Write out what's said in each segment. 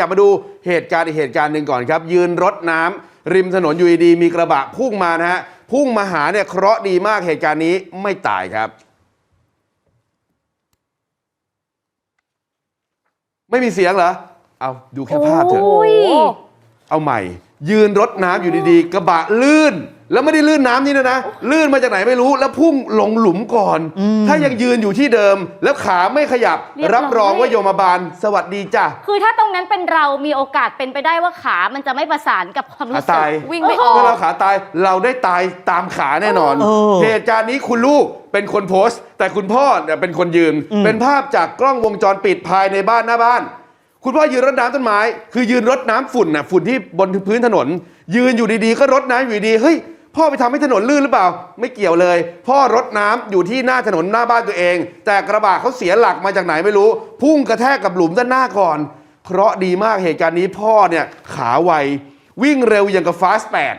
ยับมาดูเหตุการณ์อีกเหตุการณ์หนึ่งก่อนครับ ยืนรถน้ำริมถนนอยู่ดีๆมีกระบะพุ่งมานะฮะพุ่งมาหาเนี่ยเคราะห์ดีมากเหตุการณ์นี้ไม่ตายครับ ไม่มีเสียงเหรอเอาดูแค่ภาพเถอะโอ้ยเอาใหม่ ยืนรถน้ำอยู่ดีๆ กระบะลื่น แล้วไม่ได้ลื่นน้ำนี่นะนะ ลื่นมาจากไหนไม่รู้แล้วพุ่งลงหลุมก่อน ถ้ายังยืนอยู่ที่เดิม แล้วขาไม่ขยับ เรียบร้อย รับรองว่าโยมบาลสวัสดีจ้ะ คือถ้าตรงนั้นเป็นเรามีโอกาสเป็นไปได้ว่าขามันจะไม่ประสานกับความรู้สึขากตาย วิ่งไม่ออเมื่อเรากขาตายเราได้ตายตามขาแน่นอน เออเหตุการณ์นี้คุณลูกเป็นคนโพสต์ แต่คุณพ่อเนี่ยเป็นคนยืน เป็นภาพจากกล้องวงจรปิดภายในบ้านหน้าบ้าน คุณพ่อยืนรดน้ำต้นไม้ คือยืนรดน้ำฝุ่นน่ะฝุ่นที่บนพื้นถนน ยืนอยู่ดีๆ ก็รดน้ำอยู่ดีๆเฮ้ยพ่อไปทำให้ถนนลื่นหรือเปล่า ไม่เกี่ยวเลย พ่อรดน้ำอยู่ที่หน้าถนนหน้าบ้านตัวเอง แต่กระบะเขาเสียหลักมาจากไหนไม่รู้ พุ่งกระแทกกับหลุมด้านหน้าก่อนเคราะห์ดีมากเหตุการณ์นี้พ่อเนี่ยขาไววิ่งเร็วอย่างกับฟาสแปด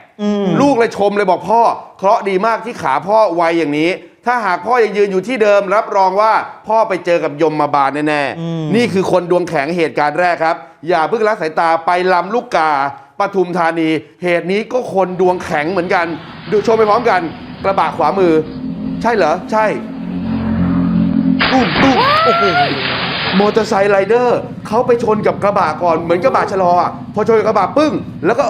ลูกเลยชมเลยบอกพ่อเคราะห์ดีมากที่ขาพ่อไวอย่างนี้ ถ้าหากพ่อยังยืนอยู่ที่เดิม รับรองว่าพ่อไปเจอกับยมมาบาลแน่ๆ นี่คือคนดวงแข็งเหตุการณ์แรกครับ อย่าเพิ่งละสายตาไปลำลูกกาปทุมธานี เหตุนี้ก็คนดวงแข็งเหมือนกัน ดูชมไปพร้อมกันกระบะขวามือ ใช่เหรอ ใช่ตุ้มตุ้มโอ้โหมอเตอร์ไซค์ไรเดอร์เขาไปชนกับกระบะก่อนเหมือนกระบะชะลออะพอชนกับกระบะปึ้ง แล้วก็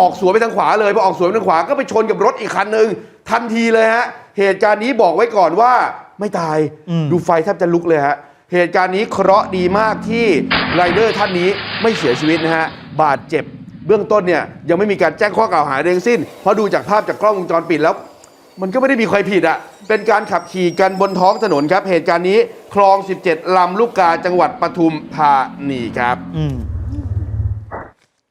ออกสวนไปทางขวาเลยพอออกสวนไปทางขวาก็ไปชนกับรถอีกคันหนึ่งทันทีเลยฮะ เหตุการณ์นี้บอกไว้ก่อนว่าไม่ตายอืมดูไฟแทบจะลุกเลยฮะเหตุการณ์นี้เคราะห์ดีมากที่ไรเดอร์ท่านนี้ไม่เสียชีวิตนะฮะบาดเจ็บเบื้องต้นเนี่ยยังไม่มีการแจ้งข้อกล่าวหาใดทั้งสิ้น เพราะดูจากภาพจากกล้องวงจรปิดแล้ว มันก็ไม่ได้มีใครผิดอะเป็นการขับขี่กันบนท้องถนนครับ เหตุการณ์นี้คลอง 17 ลำลูกกาจังหวัดปทุมธานีครับอืม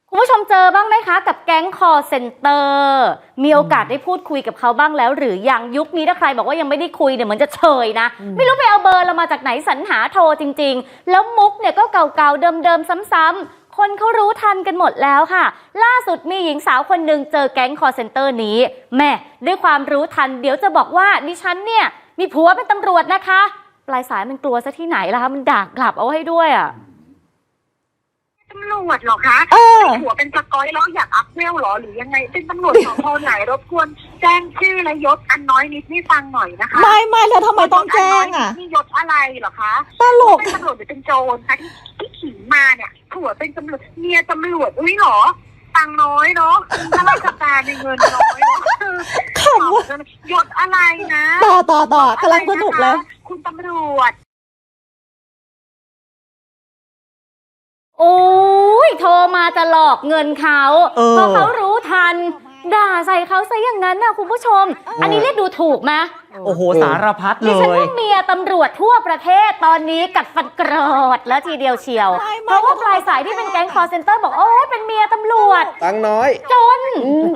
คุณผู้ชมเจอบ้างไหมคะ กับแก๊งคอเซ็นเตอร์มีโอกาสได้พูดคุยกับเขาบ้างแล้ว หรือยังยุคนี้ถ้าใครบอกว่ายังไม่ได้คุยเนี่ยเหมือนจะเฉยนะ ไม่รู้ไปเอาเบอร์เรามาจากไหนสรรหาโทรจริง ๆ แล้วมุกเนี่ยก็เก่าๆเดิมๆซ้ำๆคนเขารู้ทันกันหมดแล้วค่ะ ล่าสุดมีหญิงสาวคนหนึ่งเจอแก๊งคอเซ็นเตอร์นี้แม่ด้วยความรู้ทัน เดี๋ยวจะบอกว่าดิฉันเนี่ยมีผัวเป็นตำรวจนะคะ ปลายสายมันกลัวซะที่ไหนล่ะคะมันด่ากลับเอาให้ด้วยอะ ตำรวจเหรอคะเออ หัวเป็นสกอยแล้วอยากอัพเวลเหรอหรือยังไง เป็นตำรวจสพไหนรบกวนแจ้งชื่อและยศอันน้อยนิดให้ฟังหน่อยนะคะไม่ไม่แล้วทำไมต้องแจ้งอะนี่ยศอะไรเหรอคะตลก เป็นตำรวจหรือเป็นโจรคะที่ที่ขี่มาเนี่ยผัวเป็นตำรวจเมียตำรวจอุ้ยเหรอตังค์น้อยเนาะข้าราชการในเงินน้อยเนาะขำว่ะ ยศอะไรนะ ต่อต่อต่อกำลังสนุกเลย คุณตำรวจ โอ้ยโทรมาจะหลอกเงินเขาเออเพราะเขารู้ทัน ด่าใส่เขาซะอย่างนั้นนะคุณผู้ชม อันนี้เรียกดูถูกไหม โอ้โหสารพัดเลดิฉันย ว่าเมียตำรวจทั่วประเทศตอนนี้กัดฟันกรอดแล้วทีเดียวเชียวไม่ไม่เพราะว่าปลายสายที่เป็นแก๊งคอร์เซนเตอร์บอกโอ้ยเป็นเมียตำรวจ ตังค์น้อย จน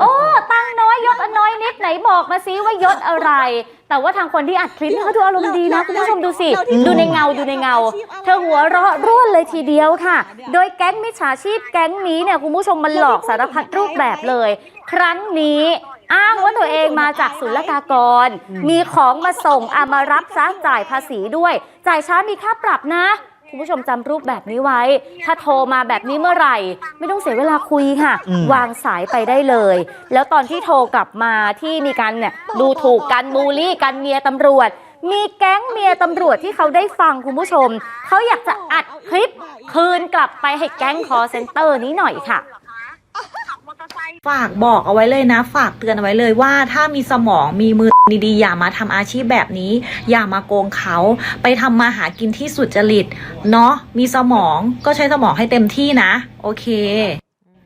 โอ้ตังค์น้อยยศอันน้อยนิดไหนบอกมาซิว่ายศอะไร แต่ว่าทางคนที่อัดคลิปเนี่ยเขาดูอารมณ์ดีนะคุณผู้ชมดูสิ ดูในเงาดูในเงา เธอหัวเราะร่วนเลยทีเดียวค่ะ โดยแก๊งมิจฉาชีพแก๊งนี้เนี่ยคุณผู้ชมมันหลอกสารพัดรูปแบบเลย ครั้งนี้ อ้างว่าตัวเองมาจากศุลกากร มีของมาส่งอามารับซะจ่ายภาษีด้วย จ่ายช้ามีค่าปรับนะ คุณผู้ชมจำรูปแบบนี้ไว้ ถ้าโทรมาแบบนี้เมื่อไหร่ ไม่ต้องเสียเวลาคุยค่ะอืมวางสายไปได้เลย แล้วตอนที่โทรกลับมาที่มีการเนี่ยดูถูกกันบูลลี่กันเมียตำรวจมีแก๊งเมียตำรวจที่เขาได้ฟังคุณผู้ชม เขาอยากจะอัดคลิป คืนกลับไปให้แก๊งคอเซ็นเตอร์นี้หน่อยค่ะ ขับมอเตอร์ไซค์ ฝากบอกเอาไว้เลยนะ ฝากเตือนเอาไว้เลยว่าถ้ามีสมองมีมือดีๆอย่ามาทำอาชีพแบบนี้ อย่ามาโกงเขา ไปทำมาหากินที่สุจริต เนาะมีสมองก็ใช้สมองให้เต็มที่นะ โอเค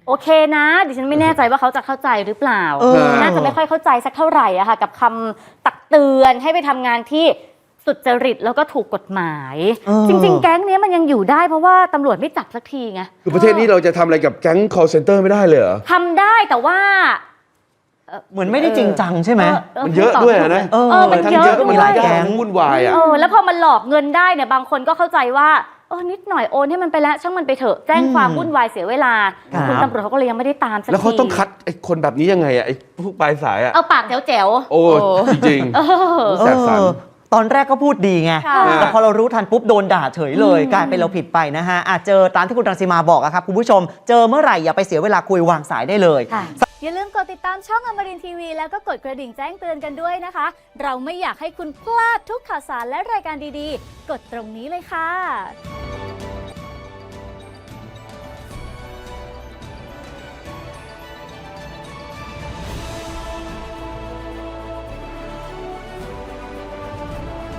โอเคนะ ดิฉันไม่แน่ใจว่าเขาจะเข้าใจหรือเปล่า เออ น่าจะไม่ค่อยเข้าใจสักเท่าไหร่อะค่ะ กับคำตักเตือนให้ไปทำงานที่ สุจริตแล้วก็ถูกกฎหมาย เออ จริง ๆ แก๊งเนี้ยมันยังอยู่ได้ เพราะว่าตำรวจไม่จับสักทีไงคือประเทศนี้เราจะทำอะไรกับแก๊ง call center ไม่ได้เลยเหรอ ทำได้แต่ว่าเหมือนไม่ได้จริงจังใช่ไหม มันเยอะด้วยอะนะ เออ เออมันทั้งเยเยอะอะด้มันวหลายย แก๊งวุ่นวายอะ เออแล้วพอมันหลอกเงินได้เนี่ยบางคนก็เข้าใจว่าเออนิดหน่อยโอนให้มันไปแล้วช่างมันไปเถอะแจ้งความวุ่นวายเสียเวลาครับ คุณตำรวจเขาก็เลยยังไม่ได้ตามสักทีแล้วเขาต้องคัดไอ้คนแบบนี้ยังไงอะไอ้พวกปลายสายอะ เอาปากแจ๋วๆ โอ้ จริงเออๆแสบสัน เออ ตอนแรกก็พูดดีไง ค่ะ แต่พอเรารู้ทันปุ๊บโดนด่าเฉยเลยอืมกลายเป็นเราผิดไปนะฮะอาจเจอตามที่คุณรังสีมาบอกอะครับคุณผู้ชม เจอเมื่อไหร่อย่าไปเสียเวลาคุยวางสายได้เลย ค่ะ อย่าลืมกดติดตามช่องอมรินทีวี แล้วก็กดกระดิ่งแจ้งเตือนกันด้วยนะคะ เราไม่อยากให้คุณพลาดทุกข่าวสารและรายการดีๆ กดตรงนี้เลยค่ะ